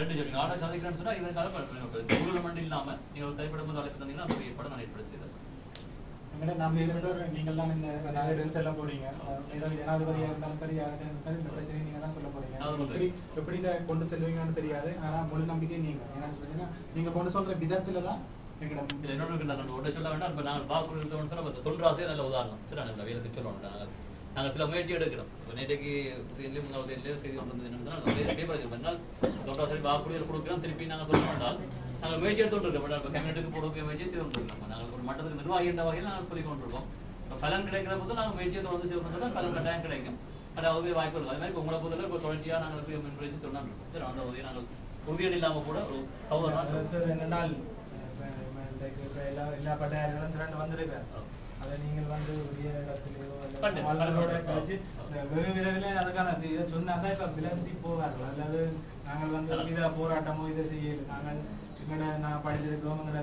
ரெண்டு சொல்லி ஆட சாதிக்கிறேன்னு சொன்னா இதற்காக டூர்னமெண்ட் இல்லாம நீங்க ஒரு திரைப்படம் வந்து அழைப்பு தந்தீங்கன்னா அந்த படம் நான் ஏற்படுத்தி நீங்கள் தான் இந்த ரன்ஸ் எல்லாம் போறீங்க. ஜனாதிபதியா இருந்தாலும் சரி இந்த பிரச்சனையை நீங்க தான் சொல்ல போறீங்க. எப்படி எப்படி இதை கொண்டு செல்வீங்கன்னு தெரியாது. ஆனா முழு நம்பிக்கை நீங்க. ஏன்னா நீங்க கொண்டு சொல்ற விதத்துல தான் ஒன்றை சொல்ல வேண்டாம். இப்ப நாங்கள் சொன்னா இப்ப தொல்ராசே நல்ல உதாரணம். சரி அந்த வேலைக்கு சொல்லணும் நாங்கள் சில முயற்சி எடுக்கிறோம் நேற்றைக்கு உதயநிலையும் முன்னாள் உதயநிலையும் செய்தி கொண்டு வந்து தொல்ராசரி வாக்குறுதிகள் கொடுக்கிறோம் திருப்பி நாங்கள் சொல்ல வேண்டாம் நாங்கள் முயற்சி எடுத்து இருக்கோம் இப்போ கேபினெட்டுக்கு போடுற முயற்சி செய்து கொண்டிருக்கோம் நாங்கள் ஒரு மட்டத்துக்கு நிர்வாகி என்ற வகையில் நாங்கள் சொல்லி கொண்டிருக்கோம் இப்போ பலன் கிடைக்கிற போது நாங்கள் முயற்சியை தொடர்ந்து செய்யணும் பலன் கட்டாயம் கிடைக்கும் அதாவது வாய்ப்பு இருக்கும் அது மாதிரி உங்களை பொறுத்தவரை இப்போ தொடர்ச்சியாக நாங்கள் முயற்சி சொன்னா சரி அந்த உதவி நாங்கள் உறுதியல் இல்லாமல் கூட ஒரு இப்ப எல்லா எல்லா பட்டாயங்களும் திரண்டு வந்திருக்காரு அதை நீங்கள் வந்து உரிய இடத்துலயோ அவர்களோட கழிச்சு வெகு விரைவில் அதுக்கான இது- சொன்னாதான் இப்ப விலகி போவார்கள் அல்லது நாங்கள் வந்து இதை போராட்டமோ இதை செய்யல நாங்கள் படிச்சிருக்கிறோம் எங்கட